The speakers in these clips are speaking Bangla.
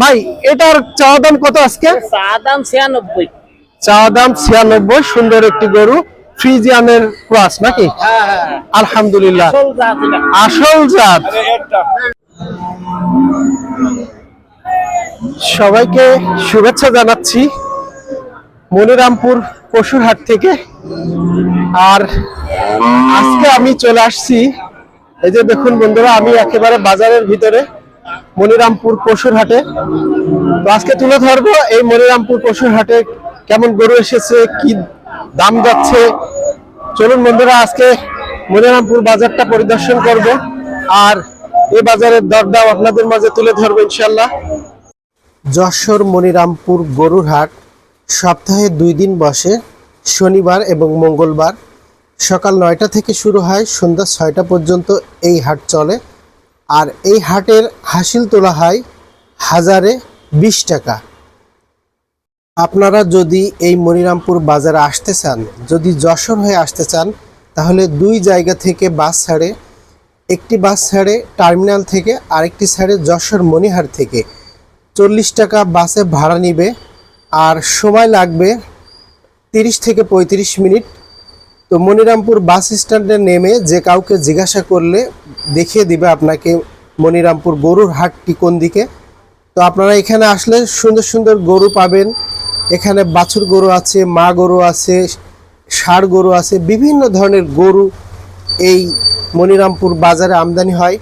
ভাই এটার চাওয়া দাম কত আজকে? চা দাম ছিয়ানব্বই। চাওয়া দাম ছিয়ানব্বই সুন্দর একটি গরু ফ্রিজিয়ানের ক্রস নাকি? হ্যাঁ হ্যাঁ আলহামদুলিল্লাহ। আসল আসল জাত। সবাইকে শুভেচ্ছা জানাচ্ছি মনিরামপুর পশুর হাট থেকে। আর আজকে আমি চলে আসছি এই যে দেখুন বন্ধুরা আমি একেবারে বাজারের ভিতরে। মনিরামপুর পশুর হাটে। তো আজকে তুলে ধরবো এই মনিরামপুর পশুর হাটে কেমন গরু এসেছে, কি দাম যাচ্ছে। চলুন বন্ধুরা, আজকে মনিরামপুর বাজারটা পরিদর্শন করব। আর এই বাজারের দরদাম আপনাদের মাঝে তুলে ধরবো ইনশাল্লাহ যশোর মনিরামপুর গরুর হাট সপ্তাহে দুই দিন বসে, শনিবার এবং মঙ্গলবার। সকাল নয়টা থেকে শুরু হয়, সন্ধ্যা ছয়টা পর্যন্ত এই হাট চলে। আর এই হাটের হাসিল তোলা হয় হাজারে বিশ টাকা। আপনারা যদি এই মনিরামপুর বাজারে আসতে চান, যদি যশোর হয়ে আসতে চান, তাহলে দুই জায়গা থেকে বাস ছাড়ে, একটি বাস ছাড়ে টার্মিনাল থেকে, আরেকটি ছাড়ে যশোর মনিহার থেকে। চল্লিশ টাকা বাসে ভাড়া নিবে, আর সময় লাগবে তিরিশ থেকে পঁয়ত্রিশ মিনিট তো মনিরামপুর বাস স্ট্যান্ডে নেমে যে কাউকে জিজ্ঞাসা করলে দেখিয়ে দিবে আপনাকে মনিরামপুর গরুর হাটটি কোন দিকে। তো আপনারা এখানে আসলে সুন্দর সুন্দর গরু পাবেন। এখানে বাছুর গরু আছে, মা গরু আছে, ষাড় গরু আছে, বিভিন্ন ধরনের গরু এই মনিরামপুর বাজারে আমদানি হয়।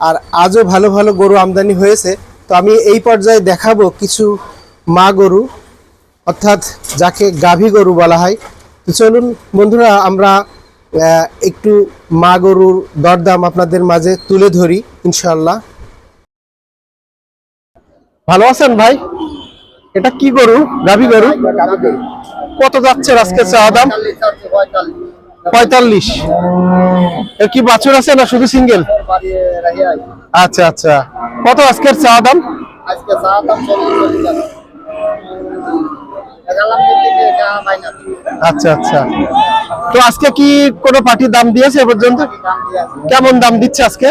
আর আজও ভালো ভালো গরু আমদানি হয়েছে। তো আমি এই পর্যায়ে দেখাবো কিছু মা গরু, অর্থাৎ যাকে গাভী গরু বলা হয়। তো চলুন বন্ধুরা, আমরা একটু মা গরুর দরদাম আপনাদের মাঝে তুলে ধরি ইনশাল্লাহ ভালো আছেন ভাই? এটা কি গরু? গাভী গরু? কত যাচ্ছে আজকে চাওয়া দাম? পঁয়তাল্লিশ। এর কি বাছুর আছে না শুধু সিঙ্গেল? আচ্ছা আচ্ছা। কত আজকের চাওয়া দাম? আজকে চা দাম চল্লিশ চল্লিশ টাকা দেখালাম দিল্লি এটা মাইনাস আচ্ছা আচ্ছা। তো আজকে কি কোনো পার্টি দাম দিয়েছে এ পর্যন্ত? কেমন দাম দিচ্ছে আজকে?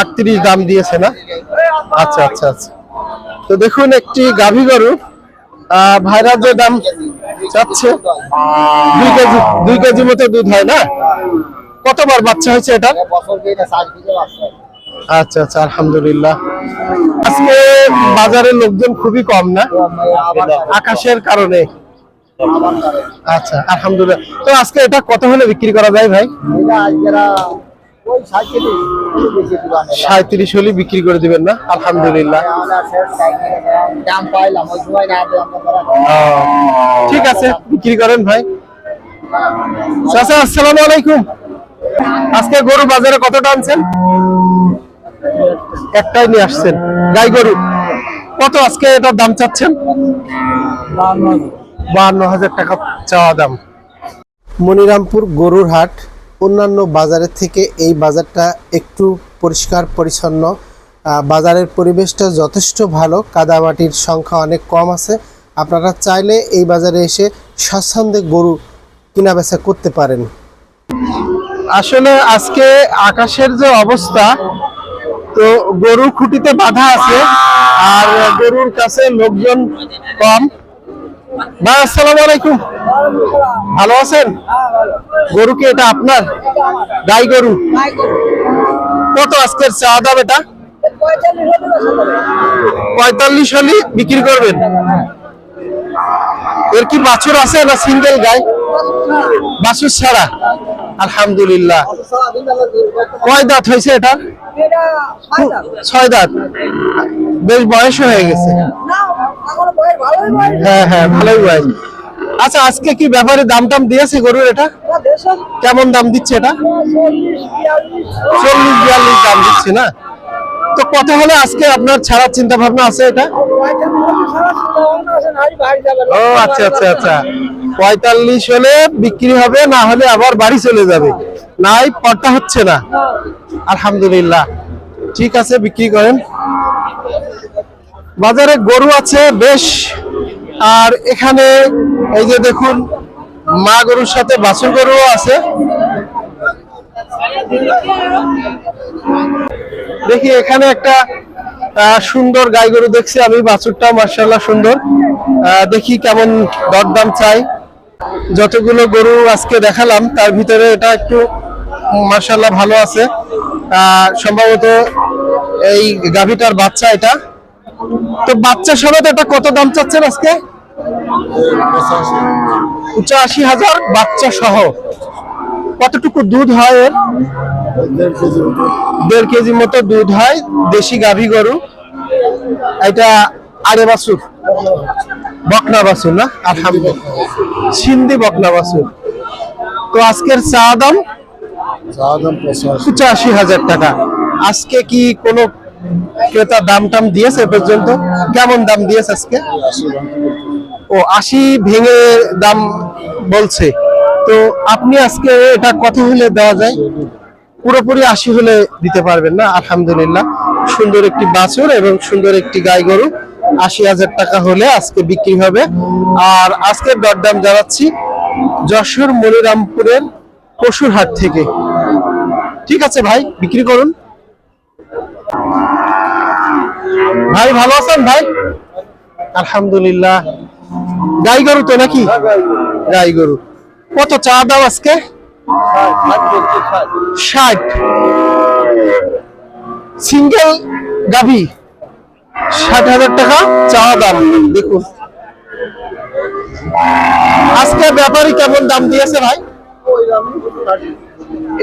আটত্রিশ দাম দিয়েছে না? আচ্ছা আচ্ছা আচ্ছা। তো দেখুন, একটি গাভী গরু ভাইরা যে দাম চাচ্ছে, দুই কেজি দুই কেজি মতো দুধ হয় না? কতবার বাচ্চা হয়েছে এটা? আচ্ছা আচ্ছা আলহামদুলিল্লাহ। আজকে বাজারে লোকজন খুবই কম না? আকাশের কারণে। আচ্ছা আলহামদুলিল্লাহ। তো আজকে এটা কত হলে বিক্রি করা যায় ভাই? সাঁত্রিশ হলে বিক্রি করে দিবেন না? আলহামদুলিল্লাহ। ঠিক আছে, বিক্রি করেন ভাই। চাচা, আসসালামু আলাইকুম। আজকে গরু বাজারে কতটা আনছেন? একটাই নিয়ে আসছেন। গাই গরু। কত আজকে এটার দাম চাচ্ছেন? বাহান্ন হাজার টাকা চাওয়া দাম। মনিরামপুর গরুর হাট অন্যান্য বাজারের থেকে এই বাজারটা একটু পরিষ্কার পরিচ্ছন্ন। বাজারের পরিবেশটা যথেষ্ট ভালো কাদামাটির সংখ্যা অনেক কম আছে। আপনারা চাইলে এই বাজারে এসে স্বাচ্ছন্দ্যে গরু কিনা বেচা করতে পারেন। আসলে আজকে আকাশের যে অবস্থা তো গরু খুঁটিতে বাধা আছে। আর গরুর কাছে লোকজন কম। ভাই আসসালামু আলাইকুম। ভালো আছেন? গরু কি এটা আপনার? গাই গরু। কত আজকের চা দাম এটা? পঁয়তাল্লিশ হলে বিক্রি করবেন। এর কি বাছুর আছে না সিঙ্গেল গাই? বাছুর ছাড়া। আলহামদুলিল্লাহ। কয় দাঁত হয়েছে এটা? ছয় দাঁত। বেশ বয়স হয়ে গেছে। হ্যাঁ হ্যাঁ ভালোই বয়স। আচ্ছা আজকে কি ব্যাপারে দাম টাম দিয়েছে গরুর এটা? কেমন দাম দিচ্ছে এটা? চল্লিশ বিয়াল্লিশ। দাম দিচ্ছে না? তো কত হলে আজকে আপনার ছাড়ার চিন্তা ভাবনা আছে এটা? ও আচ্ছা আচ্ছা আচ্ছা। পঁয়তাল্লিশ হলে বিক্রি হবে না হলে আবার বাড়ি চলে যাবে। নাই পট্টা হচ্ছে না। আলহামদুলিল্লাহ। ঠিক আছে, বিক্রি করেন। বাজারে গরু আছে বেশ। আর এখানে এই যে দেখুন, মা গরুর সাথে বাছুর গরুও আছে। দেখি এখানে একটা সুন্দর গাই গরু দেখছি আমি বাছুরটাও মার্শাল্লাহ সুন্দর। দেখি কেমন দরদাম চাই। যতগুলো গরু আজকে দেখালাম, তার ভিতরে এটা একটু মার্শাল্লাহ ভালো আছে। সম্ভবত এই গাভিটার বাচ্চা এটা। তো বাচ্চা সমেত এটা কত দাম চাচ্ছেন আজকে? পঁচাশি হাজার বাচ্চা সহ। কতটুকু দুধ হয় এর? দেড় কেজি মতো দুধ হয় দেশি গাভী গরু। এটা আরে বাছুর। বকনা বাছুর না? আলহামদুলিল্লাহ। সিন্ধি বকনা বাছুর। তো আজকের চা দাম? পঁচাশি হাজার টাকা। আজকে কি কোনো ক্রেতা দাম টাম দিয়েছে পর্যন্ত? কেমন দাম দিয়েছে আজকে? ও, আশি ভেঙে দাম বলছে। তো আপনি আজকে এটা কত হলে দেওয়া যায়? পুরোপুরি আশি হলে দিতে পারবেন না, আলহামদুলিল্লাহ। সুন্দর একটি বাছুর এবং সুন্দর একটি গাই গরু। আশি হাজার টাকা হলে আজকে বিক্রি হবে। আর আজকের দরদাম জানাচ্ছি যশোর মনিরামপুরের পশুর হাট থেকে। ঠিক আছে ভাই, বিক্রি করুন। ভাই, ভালো আছেন ভাই? আলহামদুলিল্লাহ। গাই গরু তো নাকি? গাই গরু। কত চা দাম আজকে? ষাট। সিঙ্গেল গাভি। ষাট হাজার টাকা চা দাম, দেখুন। আজকে ব্যাপারী কেমন দাম দিয়েছে ভাই?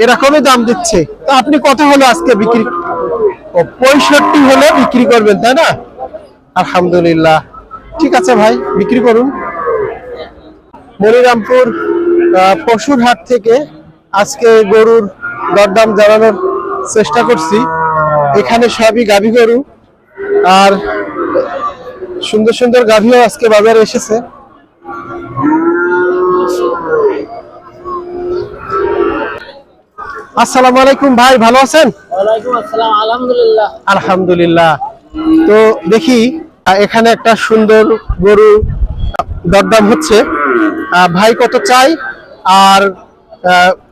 এরকমই দাম দিচ্ছে। তো আপনি কত হলো আজকে বিক্রি ও, পঁয়ষট্টি হলে বিক্রি করবেন, তাই না? আলহামদুলিল্লাহ। ঠিক আছে ভাই, বিক্রি করুন। মনিরামপুর পশুর হাট থেকে আজকে গরুর দরদাম জানানোর চেষ্টা করছি। এখানে সবই গাভী গরু। আর সুন্দর সুন্দর গাভীও আজকে বাজারে এসেছে। আসসালামু আলাইকুম ভাই ভালো আছেন? আসসালাম আলহামদুলিল্লাহ। আলহামদুলিল্লাহ। তো দেখি এখানে একটা সুন্দর গরু দরদাম হচ্ছে। ভাই কত চাই? আর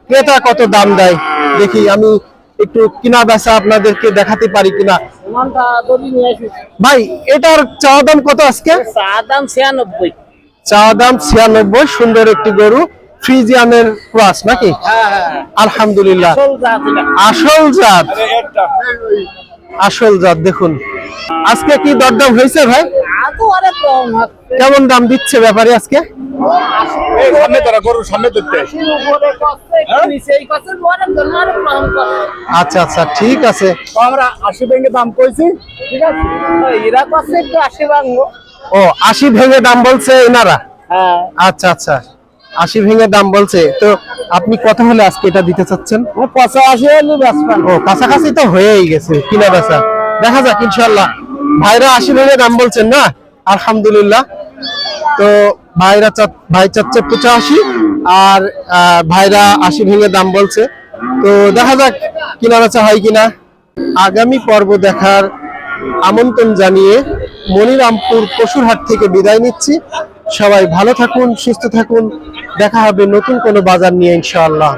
ক্রেতা কত দাম দেয়? দেখি আমি একটু কিনা বেচা আপনাদেরকে দেখাতে পারি কিনা। ভাই এটার চাওয়া দাম কত আজকে? দাম ছিয়ানব্বই। চাওয়া দাম ছিয়ানব্বই সুন্দর একটি গরু। ফ্রিজিয়ানের ক্রস নাকি? হ্যাঁ হ্যাঁ আলহামদুলিল্লাহ আসল জাত। আসল জাত দেখুন। আজকে কি দরদাম হয়েছে ভাই? কেমন দাম দিচ্ছে ব্যাপারে আজকে? কষ্ট আচ্ছা আচ্ছা ঠিক আছে। আমরা আশি ব্যাংকে দাম কইছি। ঠিক আছে। এরা কষ্ট একটু আশি ভাঙবো। ও আশি ভেঙে দাম বলছে এনারা? হ্যাঁ। আচ্ছা আচ্ছা। আশি ভেঙে দাম বলছে। তো আপনি কত হলে আজকে এটা দিতে চাচ্ছেন? পঁচাশি হলে বেসপান ও কাছাকাছি তো হয়েই গেছে কিনা বেচা। দেখা যাক ইনশাল্লাহ ভাইরা আশি ভেঙে দাম বলছেন না? আলহামদুলিল্লাহ। তো ভাইরা ভাই চাচ্ছে পঁচাশি আর ভাইরা আশি ভেঙে দাম বলছে। তো দেখা যাক কিনা বেচা হয় কিনা। আগামী পর্ব দেখার আমন্ত্রণ জানিয়ে মনিরামপুর পশুরহাট থেকে বিদায় নিচ্ছি। সবাই ভালো থাকুন সুস্থ থাকুন। দেখা হবে নতুন কোনো বাজার নিয়ে ইনশাআল্লাহ।